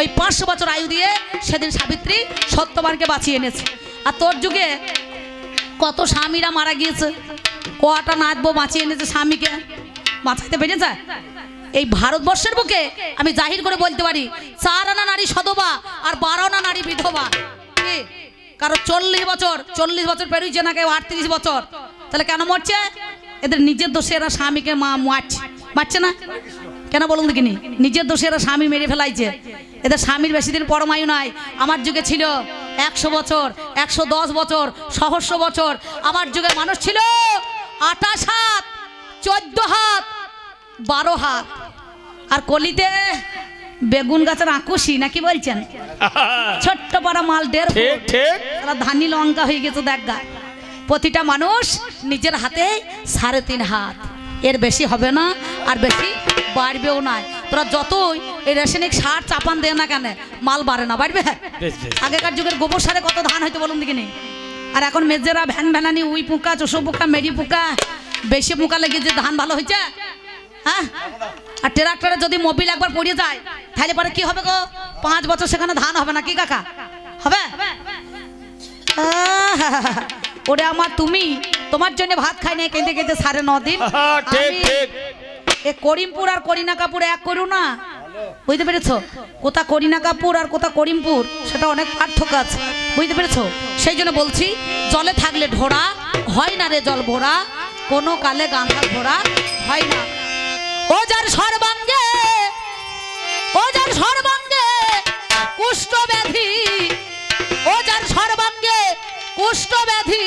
ওই পাঁচশো বছর আয়ু দিয়ে সেদিন সাবিত্রী সত্যবানকে বাঁচিয়ে এনেছে। আর তোর যুগে কত স্বামীরা মারা গিয়েছে, কটা নাচবো বাঁচিয়ে এনেছে স্বামীকে। বাঁচাইতে পেরেছে এই ভারতবর্ষের বুকে আমি জাহির করে বলতে পারি, চার আনা নারী সধবা আর বারো আনা নারী বিধবা। কারও চল্লিশ বছর চল্লিশ বছর পেরিয়েছে না কেউ, আটত্রিশ বছর। তাহলে কেন মরছে? এদের নিজের দোষে এরা স্বামীকে মা মারছে। মারছে না? কেন বলুন দেখিনি? নিজের দোষে এরা স্বামী মেরে ফেলাইছে। এদের স্বামীর বেশি দিন পরমায়ু নাই। আমার যুগে ছিল একশো বছর একশো দশ বছর সহস্র বছর। আমার যুগে মানুষ ছিল আঠাশ হাত চোদ্দ হাত বারো হাত। আর কলিতে বেগুন গাছের আকুশি নাকি বলছেন? ছোট্ট পাড়া মাল ফুট। ধানি লঙ্কা হয়ে গেছে দেখ গা। প্রতিটা মানুষ নিজের হাতে সাড়ে তিন হাত। এর বেশি হবে না আর বেশি বাড়বেও না। তোরা যতই এই রাসায়নিক সার চাপান দেয় না কেন মাল বাড়ে না বাড়বে। আগেকার যুগের গোবর সারে কত ধান হয়তো বলুন দেখিনি? আর এখন মেজেরা ভ্যান ভ্যানানি উই পোকা চোষো পোকা মেরি পোকা বেশি পোকা লেগে যে ধান ভালো হয়েছে হ্যাঁ? আর ট্রাক্টরে যদি মোবিল একবার পড়ে যায় তাহলে পরে কি হবে গো? পাঁচ বছর সেখানে ধান হবে না কি কাকা? হবে? ওরে আমার তুমি তোমার জন্য ভাত খাই নাই কেঁদে কেঁদে সাড়ে ন দিন। ঠিক ঠিক। এ করিমপুর আর করিনা কাপুর এক করু না। বুঝতে পেরেছ? কোথা করিনা কাপুর আর কোথা করিমপুর, সেটা অনেক পার্থক্য আছে। বুঝতে পেরেছ? সেই জন্য বলছি, জলে থাকলে ঢোড়া, হয় না রে জল ভোরা, কোনো কালে গাঁধা ঘোড়া, হয় না। ও যার সর্বাঙ্গে, ও যার সর্বাঙ্গে কুষ্ঠ ব্যাধি ও যার সর্বাঙ্গে কুষ্ঠ ব্যাধি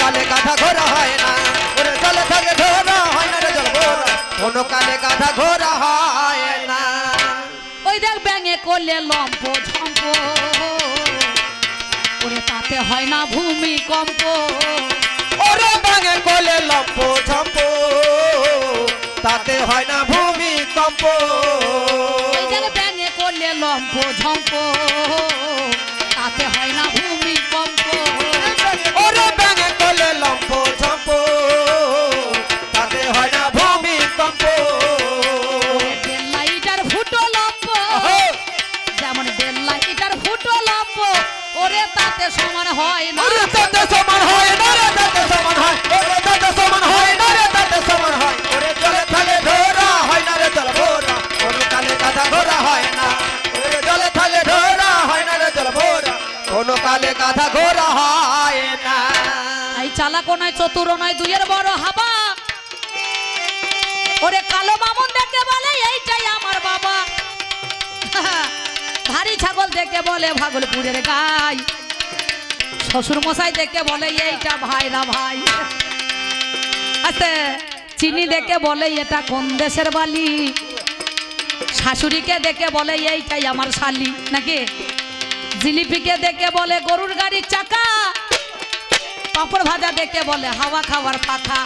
কালে গাধা ঘোরা হয় না ওরে জলে থাকে ধরা হয় না রে জল কোনো কালে গাধা ঘোরা হয় না। ওই দেখ ব্যাঙে করলে লম্প ঝম্প ওরে তাতে হয় না ভূমিকম্প। ওরে বাঙে কোলে লম্প ঝম্প তাতে হয় না ভূমি কম্প ওই দেখ ব্যাঙে করলে লম্প ঝম্প তাতে হয় না ভূমিকম্প। ওরে কোলে লম্প ঝম্প তাতে হয় না ভূমি কম্প লাইটার ফুটো লম্প যেমন বেল লাইটার ফুটো লম্প ওরে তাতে সমান হয় না। তাতে সমান হয় না গাধা ঘোরা হয় না। এই চালাকো নয় চতুর নয়, দুইয়ের বড় হাবা। ওরে কালো মামুন দেখে বলে, এইটাই আমার বাবা। ভারী ছাগল দেখে বলে, ভাগলপুরের গাই। শ্বশুর মশাই দেখে বলে, এইটা ভাই ভাইরা ভাই। আস্তে চিনি দেখে বলে, এটা কোন দেশের বালি? শাশুড়িকে দেখে বলে, এইটাই আমার শালি। নাকি? জিলিপিকে দেখে বলে, গরুর গাড়ির চাকা। পাপড় ভাজা দেখে বলে, হাওয়া খাওয়ার পাখা।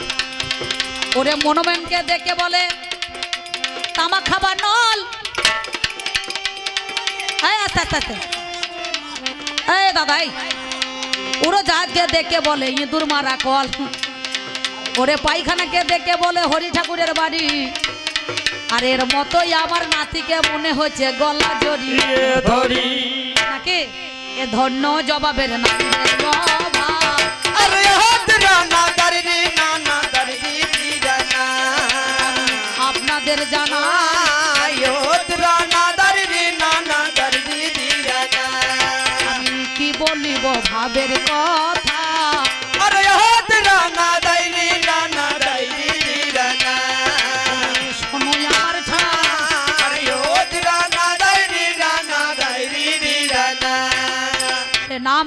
ওরে মনোমেন্টকে দেখে বলে, তামাক খাবার নল। আস্তে আস্তে এই দাদাই উড়ো জাহাজকে দেখে বলে, ইঁদুর মারা কল। ওরে পায়খানাকে দেখে বলে, হরি ঠাকুরের বাড়ি। আর এর মতোই আমার নাতিকে মনে হচ্ছে, গলা জড়িয়ে ধরি। নাকি এ ধন্য জবাবের নাম বাবা। রানা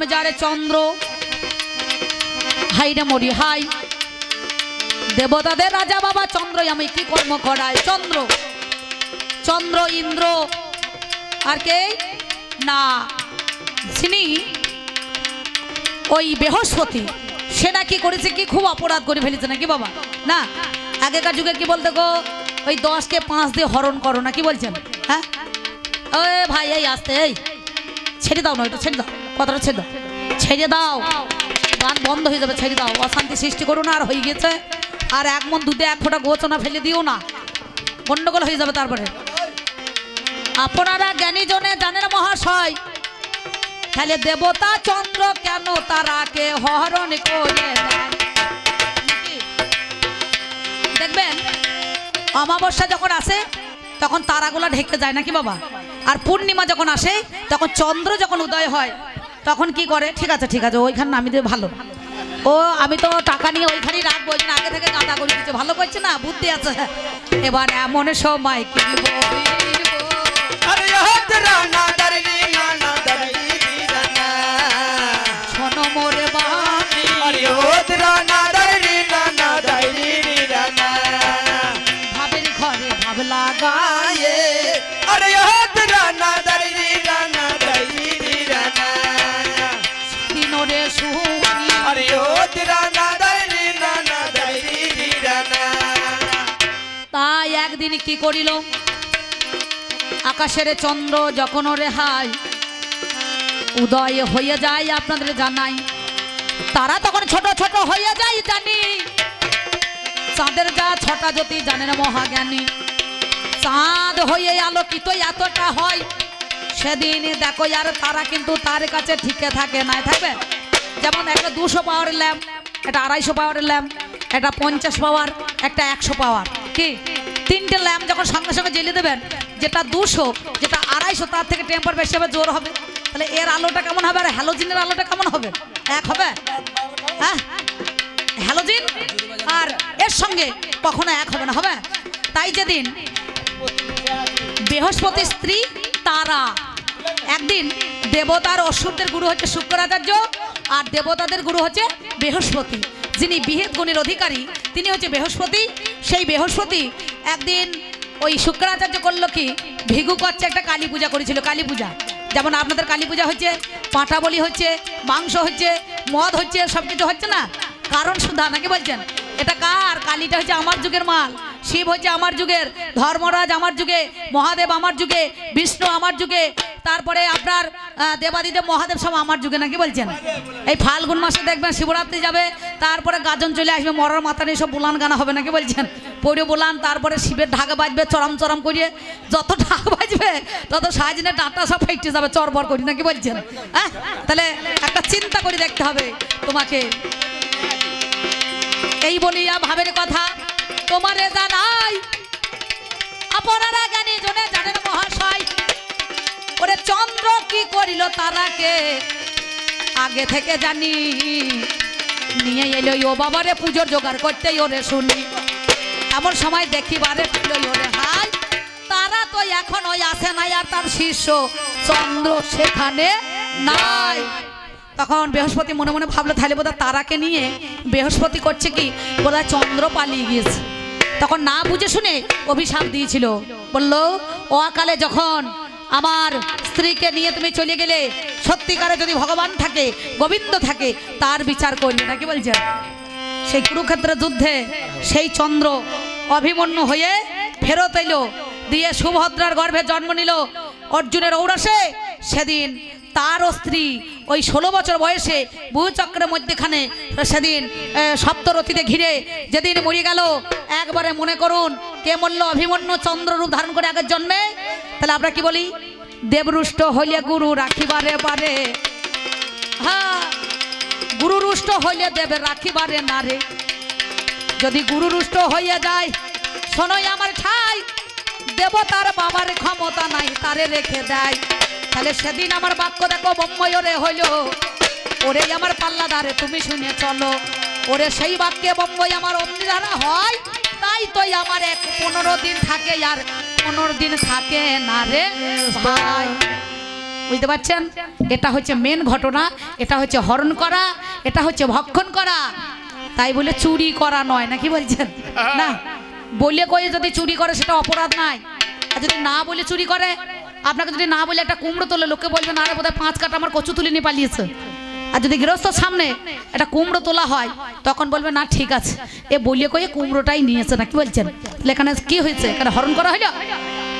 যার চন্দ্র। হাই রে মরি, হাই। দেবতাদের রাজা বাবা চন্দ্র আমি কি কর্ম করাই? চন্দ্র। চন্দ্র, ইন্দ্র। আর কে? না। যিনি ওই বৃহস্পতি, সে নাকি করেছে কি খুব অপরাধ করে ফেলেছে নাকি বাবা? না। আগেকার যুগে কি বলতে গো? ওই দশকে পাঁচ দিয়ে হরণ করো না কি বলছেন? হ্যাঁ? ও ভাই, এই আসতে, এই। ছেড়ে দাও না ওইটা, ছেড়ে দাও। কথাটা ছেড়ে দাও। ছেড়ে দাও। গান বন্ধ হয়ে যাবে, ছেড়ে দাও। অশান্তি সৃষ্টি করো না আর হয়ে গেছে আর এক মন দুধে এক ফোঁটা গোচনা ফেলে দিও না। গন্ডগোল হয়ে যাবে তারপরে। আপনারা জ্ঞানী জনে জানেন মহাশয়, তাহলে দেবতা চন্দ্র কেন তারাকে হরণ করে দেখবেন, অমাবস্যা যখন আসে, তখন তারাগুলা ঢেকে যায় নাকি বাবা? আর পূর্ণিমা যখন আসে, তখন চন্দ্র যখন উদয় হয় তখন কি করে? ঠিক আছে ঠিক আছে, ওইখানে নামি দিয়ে ভালো। ও, আমি তো টাকা নিয়ে ওইখানেই রাখব ওই আগে থেকে গাঁদা করে দিচ্ছে ভালো করছে না? বুদ্ধি আছে। এবার এমন সময় কি রে সুরি আরে ও দিরানা দাইরি নানা দাইরি দিরানা তাই একদিন কি করিল? আকাশের চন্দ্র যখন রেহাই উদয় হয়ে যায় আপনাদের জানাই। তারা তখন ছোট ছোট হয়ে যায় জানি। চাঁদের যা ছটা জ্যোতি জানেন মহাজ্ঞানী। চাঁদ হয়ে আলোকিত এতটা হয় সেদিন দেখো আর তারা কিন্তু তার কাছে ঠিকে থাকে নাই থাকবে? যেমন একটা দুশো পাওয়ারের ল্যাম্প একটা আড়াইশো পাওয়ারের ল্যাম্প একটা পঞ্চাশ পাওয়ার একটা একশো পাওয়ার কি? তিনটে ল্যাম্প যখন সঙ্গে সঙ্গে জ্বেলে দেবেন, যেটা দুশো, যেটা আড়াইশো, তার থেকে টেম্পার বেশি হবে, জোর হবে। তাহলে এর আলোটা কেমন হবে? আর হ্যালোজিনের আলোটা কেমন হবে? এক হবে? হ্যাঁ? হ্যালোজিন আর এর সঙ্গে কখনো এক হবে না, হবে? তাই যেদিন বৃহস্পতি স্ত্রী তারা একদিন দেবতার অসুরদের গুরু হচ্ছে শুক্রাচার্য আর দেবতাদের গুরু হচ্ছে বৃহস্পতি। যিনি বিহেদ গুণের অধিকারী, তিনি হচ্ছে বৃহস্পতি। সেই বৃহস্পতি একদিন ওই শুক্রাচার্য করল কি, ভিগু করছে একটা কালী পূজা করেছিল, কালী পূজা। যেমন আপনাদের কালী পূজা হচ্ছে পাঁঠা বলি হচ্ছে, মাংস হচ্ছে, মদ হচ্ছে সব কিছু হচ্ছে না? কারণ সুধা নাকি বলছেন, এটা কার? কালীটা হচ্ছে আমার যুগের মাল। শিব হচ্ছে আমার যুগের, ধর্মরাজ আমার যুগে, মহাদেব আমার যুগে, বিষ্ণু আমার যুগে তারপরে আপনার দেবাদিদেব মহাদেব সব আমার যুগে নাকি বলছেন? এই ফাল্গুন মাসে দেখবেন শিবরাত্রি যাবে, তারপরে গাজন চলে আসবে, মরার মাথা নিয়ে সব বুলান গানা হবে নাকি বলছেন? পড়ে বুলান, তারপরে শিবের ঢাকা বাজবে, চরম চরম করিয়ে যত ঢাকা বাজবে, তত সাহায্যের ডাঁটা সব ফেটে যাবে চরবর করি নাকি বলছেন? হ্যাঁ? তাহলে একটা চিন্তা করে দেখতে হবে তোমাকে। এই বলিয়া ভাবের কথা তোমারে জানাই। আপনারা জ্ঞানী জনে জানেন মহাশয় ওরে চন্দ্র কি করিল তারাকে? আগে থেকে জানি। নিয়ে এলো ও বাবারে পুজোর জোগাড় করতেই ওরে শুনি। এমন সময় দেখিবারে পেল ওরে, হাই, তারা তো এখন ওই আসে নাই আর তার শিষ্য। চন্দ্র সেখানে নাই। তখন বৃহস্পতি মনে মনে ভাবলো, তাহলে বোধহয় তারাকে নিয়ে বৃহস্পতি করছে কি? বোধহয় চন্দ্র পালিয়ে গিয়েছে। তখন না বুঝে শুনে অভিশাপ দিয়েছিল। বলল ও আকালে যখন আমার স্ত্রীকে নিয়ে তুমি চলে গেলে সত্যিকারে যদি ভগবান থাকে, গোবিন্দ থাকে, তার বিচার করবে নাকি বলছেন সেই কুরুক্ষেত্রের যুদ্ধে সেই চন্দ্র অভিমন্যু হয়ে ফেরত এলো, দিয়ে সুভদ্রার গর্ভে জন্ম নিল অর্জুনের ঔরসে। সেদিন তারও স্ত্রী ওই ষোলো বছর বয়সে ভূচক্রের মধ্যেখানে সেদিন সপ্তরথীতে ঘিরে যেদিন মরে গেল, একবারে মনে করুন, কে মরল? অভিমন্যু চন্দ্র রূপ ধারণ করে আগের জন্মে তাহলে আমরা কি বলি? দেবরুষ্ট হইলে গুরু রাখিবারে পারে। হ্যাঁ গুরু রুষ্ট হইলে দেবে রাখিবারে না রে। যদি গুরু রুষ্ট হইয়া যায়, শোনই আমার ঠাই। দেবতার বাবার ক্ষমতা নাই, তারে রেখে দেয়। তাহলে সেদিন আমার বাক্য দেখো বোম্বই ওরে হইল। ওরে আমার পাল্লাদারে, তুমি শুনে চলো। ওরে সেই বাক্যে বোম্বই আমার অমনিধারা হয়, তাই তোই আমার এক পনেরো দিন থাকে আর দিন থাকে না রে ভাই। বুঝতে পারছেন? এটা হচ্ছে মেন ঘটনা, এটা হচ্ছে হরণ করা, এটা হচ্ছে ভক্ষণ করা। তাই বলে চুরি করা নয়, নাকি বলছেন? না, বলে কয়ে যদি চুরি করে সেটা অপরাধ নাই। আর যদি না বলে চুরি করে, আপনাকে যদি না বলে একটা কুমড়ো তোলে, লোকে বলবেন আরে বোধহয় পাঁচ কাটা আমার কচু তুলে নিয়ে পালিয়েছে। আর যদি গৃহস্থ সামনে একটা কুমড়ো তোলা হয়, তখন বলবে, না, ঠিক আছে। এ বলিয়ে কয়ে কুমড়োটাই নিয়েছে না কি বলছেন। এখানে কি হয়েছে? এখানে হরণ করা হইল?